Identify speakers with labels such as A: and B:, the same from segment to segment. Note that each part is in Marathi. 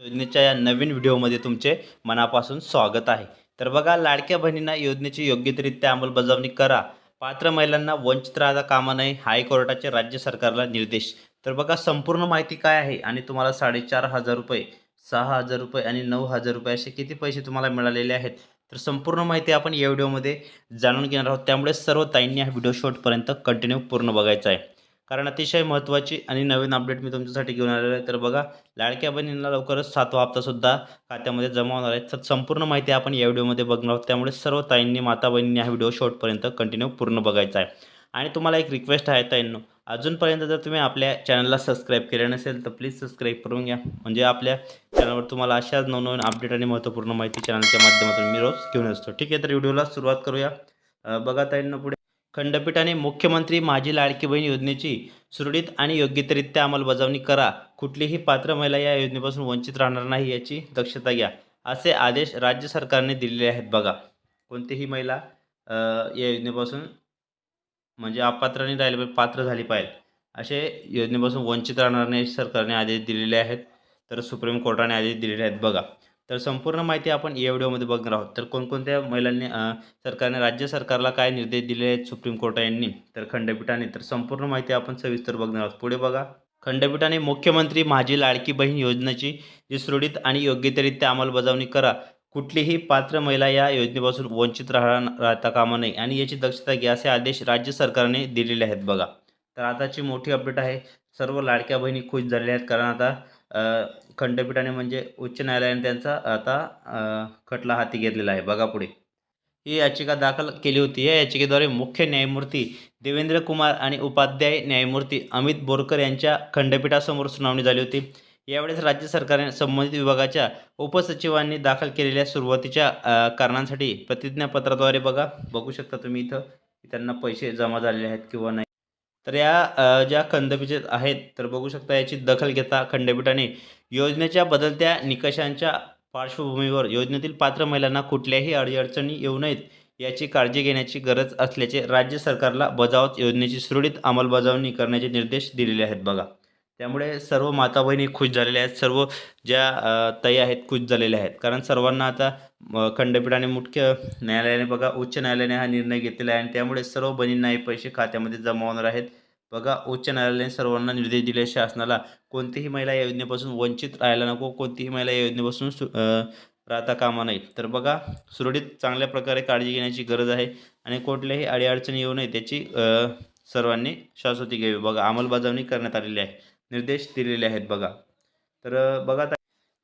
A: योजनेच्या या नवीन व्हिडिओमध्ये तुमचे मनापासून स्वागत आहे. तर बघा लाडक्या बहिणींना योजनेची योग्यरित्या अंमलबजावणी करा. पात्र महिलांना वंचित राहता कामा नये हायकोर्टाचे राज्य सरकारला निर्देश. तर बघा संपूर्ण माहिती काय आहे? आणि तुम्हाला साडेचार हजार रुपये सहा हजार रुपये आणि नऊ हजार रुपये असे किती पैसे तुम्हाला मिळालेले आहेत? तर संपूर्ण माहिती आपण या व्हिडिओमध्ये जाणून घेणार आहोत. त्यामुळे सर्व ताईंनी हा व्हिडिओ शॉर्टपर्यंत कंटिन्यू पूर्ण बघायचा आहे. कारण अतिशय महत्त्वाची आणि नवीन अपडेट मी तुमच्यासाठी घेऊन आलेलो आहे. तर बघा लाडक्या बहिणींना लवकरच सातवा हप्तासुद्धा खात्यामध्ये जमा होणार आहे. तर संपूर्ण माहिती आपण या व्हिडिओमध्ये बघणार आहोत. त्यामुळे सर्व ताईंनी माता बहिणींनी हा व्हिडिओ शॉर्टपर्यंत कंटिन्यू पूर्ण बघायचा आहे. आणि तुम्हाला एक रिक्वेस्ट आहे ताईंनो अजूनपर्यंत जर तुम्ही आपल्या चॅनलला सबस्क्राईब केले नसेल तर प्लीज सबस्क्राईब करून घ्या. म्हणजे आपल्या चॅनलवर तुम्हाला अशाच नवनवीन अपडेट आणि महत्त्वपूर्ण माहिती चॅनलच्या माध्यमातून मी रोज घेऊन असतो. ठीक आहे तर व्हिडिओला सुरुवात करूया. बघा ताईंना पुढे. खंडपीठाने मुख्यमंत्री माझी लाडकी बहीण योजनेची सुरळीत आणि योग्यरित्या अंमलबजावणी करा. कुठलीही पात्र महिला या योजनेपासून वंचित राहणार नाही याची दक्षता घ्या. असे आदेश राज्य सरकारने दिलेले आहेत बघा. कोणतीही महिला या योजनेपासून म्हणजे अपात्राने राहिले पाहिजे पात्र झाली पाहिजे. असे योजनेपासून वंचित राहणार नाही सरकारने आदेश दिलेले आहेत. तर सुप्रीम कोर्टाने आदेश दिलेले आहेत बघा. तर संपूर्ण माहिती आपण या व्हिडिओमध्ये बघणार आहोत. तर कोणकोणत्या महिलांनी सरकारने राज्य सरकारला काय निर्देश दिले आहेत सुप्रीम कोर्ट यांनी? तर खंडपीठाने. तर संपूर्ण माहिती आपण सविस्तर बघणार आहोत. पुढे बघा. खंडपीठाने मुख्यमंत्री माझी लाडकी बहीण योजनेची जी सुरळीत आणि योग्यरित्या अंमलबजावणी करा. कुठलीही पात्र महिला या योजनेपासून वंचित राहणार राहता कामा नये आणि याची दक्षता घ्या असे आदेश राज्य सरकारने दिलेले आहेत बघा. तर आताची मोठी अपडेट आहे. सर्व लाडक्या बहिणी खुश झालेल्या आहेत. कारण आता खंडपीठाने म्हणजे उच्च न्यायालयाने त्यांचा आता खटला हाती घेतलेला आहे. बघा पुढे. ही याचिका दाखल केली होती. या याचिकेद्वारे मुख्य न्यायमूर्ती देवेंद्र कुमार आणि उपाध्याय न्यायमूर्ती अमित बोरकर यांच्या खंडपीठासमोर सुनावणी झाली होती. यावेळेस राज्य सरकारने संबंधित विभागाच्या उपसचिवांनी दाखल केलेल्या सुरुवातीच्या कारणांसाठी प्रतिज्ञापत्राद्वारे बघा. बघू शकता तुम्ही इथं. त्यांना पैसे जमा झालेले आहेत किंवा नाही. तर या ज्या खंडपीठे आहेत तर बघू शकता याची दखल घेता खंडपीठाने. योजनेच्या बदलत्या निकषांच्या पार्श्वभूमीवर योजनेतील पात्र महिलांना कुठल्याही अडीअडचणी येऊ नयेत याची काळजी घेण्याची गरज असल्याचे राज्य सरकारला बजावत योजनेची सुरळीत अंमलबजावणी करण्याचे निर्देश दिलेले आहेत बघा. त्यामुळे सर्व माता बहिणी खुश झालेल्या आहेत. सर्व ज्या अ, ताई आहेत खुश झालेल्या आहेत. कारण सर्वांना आता खंडपीठाने मुख्य न्यायालयाने बघा उच्च न्यायालयाने हा निर्णय घेतलेला आहे. आणि त्यामुळे सर्व बहिणींना हे पैसे खात्यामध्ये जमा होणार आहेत. बघा उच्च न्यायालयाने सर्वांना निर्देश दिले शासनाला. कोणतीही महिला या योजनेपासून वंचित राहायला नको. कोणतीही महिला या योजनेपासून सु राहता कामा नाही तर बघा सुरळीत चांगल्या प्रकारे काळजी घेण्याची गरज आहे. आणि कुठल्याही अडीअडचणी येऊ नये त्याची सर्वांनी शाश्वती घ्यावी. बघा अंमलबजावणी करण्यात आलेली आहे. निर्देश दिलेले आहेत बघा. तर बघा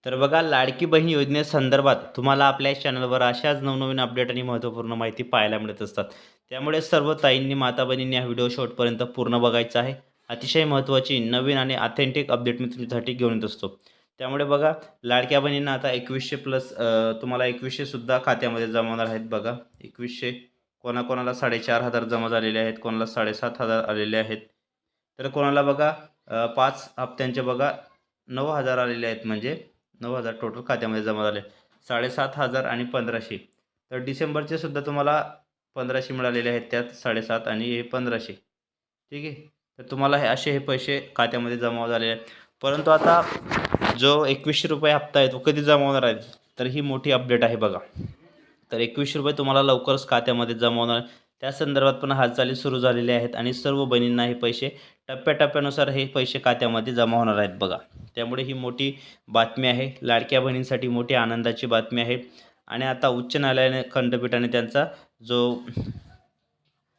A: तर बघा लाडकी बहीण योजनेसंदर्भात तुम्हाला आपल्या चॅनलवर अशाच नवनवीन अपडेट आणि महत्त्वपूर्ण माहिती पाहायला मिळत असतात. त्यामुळे सर्व ताईंनी माता बहिणींनी हा व्हिडिओ शॉर्टपर्यंत पूर्ण बघायचा आहे. अतिशय महत्त्वाची नवीन आणि ऑथेंटिक अपडेट मी तुमच्यासाठी घेऊन येत असतो. त्यामुळे बघा लाडक्या बहिणींना आता एकवीसशे प्लस तुम्हाला एकवीसशेसुद्धा खात्यामध्ये जमावणार आहेत बघा. एकवीसशे कोणाकोणाला साडेचार हजार जमा झालेले आहेत कोणाला साडेसात हजार आलेले आहेत. तर कोणाला बघा पाच हप्त्यांचे बघा नऊ हजार आलेले आहेत म्हणजे नऊ हजार टोटल खात्यामध्ये जमा झाले. साडेसात हजार आणि पंधराशे. तर डिसेंबरचे सुद्धा तुम्हाला पंधराशे मिळालेले आहेत त्यात साडेसात आणि हे पंधराशे. ठीक आहे? तर तुम्हाला हे असे हे पैसे खात्यामध्ये जमा झालेले आहेत. परंतु आता जो एकवीसशे रुपये हप्ता आहे तो कधी जमा होणार आहे? तर ही मोठी अपडेट आहे बघा. तर एकवीसशे रुपये तुम्हाला लवकरच खात्यामध्ये जमा होणार त्या संदर्भात पण हालचाली सुरू झालेल्या आहेत आणि सर्व बहिणींना हे पैसे टप्प्याटप्प्यानुसार हे पैसे खात्यामध्ये जमा होणार आहेत बघा. त्यामुळे ही मोठी बातमी आहे. लाडक्या बहिणींसाठी मोठी आनंदाची बातमी आहे. आणि आता उच्च न्यायालयाने खंडपीठाने त्यांचा जो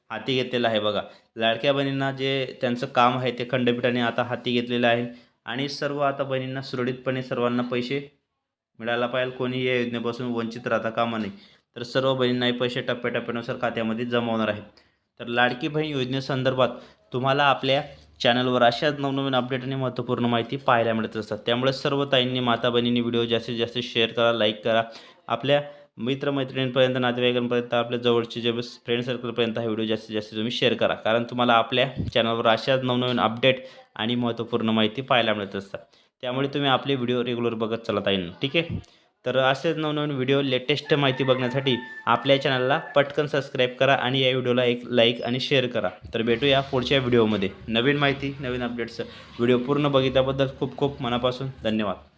A: हाती घेतलेला आहे बघा. लाडक्या बहिणींना जे त्यांचं काम आहे ते खंडपीठाने आता हाती घेतलेलं आहे. आणि सर्व आता बहिणींना सुरळीतपणे सर्वांना पैसे मिळायला पाहिजे. कोणी या योजनेपासून वंचित राहता कामा नये. तर सर्व बहिणींनाही पैसे टप्प्याटप्प्यानुसार खात्यामध्ये जमा होणार आहेत तर लाडकी बहीण योजनेसंदर्भात तुम्हाला आपल्या चॅनलवर अशाच नवनवीन अपडेट आणि महत्त्वपूर्ण माहिती पाहायला मिळत असतात. त्यामुळे सर्व ताईंनी माता बहिणींनी व्हिडिओ जास्तीत जास्त शेअर करा लाईक करा. आपल्या मित्रमैत्रिणींपर्यंत नातेवाईकांपर्यंत आपल्या जवळचे जे फ्रेंड सर्कलपर्यंत हा व्हिडिओ जास्तीत जास्त तुम्ही शेअर करा. कारण तुम्हाला आपल्या चॅनलवर अशाच नवनवीन अपडेट आणि महत्त्वपूर्ण माहिती पाहायला मिळत असतात. त्यामुळे तुम्ही आपले व्हिडिओ रेग्युलर बघत चला ताईंना. ठीक आहे? तर असेच नवनवीन व्हिडिओ लेटेस्ट माहिती बघण्यासाठी आपल्या चॅनलला पटकन सबस्क्राईब करा आणि या व्हिडिओला एक लाईक आणि शेअर करा. तर भेटूया पुढच्या व्हिडिओमध्ये नवीन माहिती नवीन अपडेट्स व्हिडिओ पूर्ण बघितल्याबद्दल खूप खूप मनापासून धन्यवाद.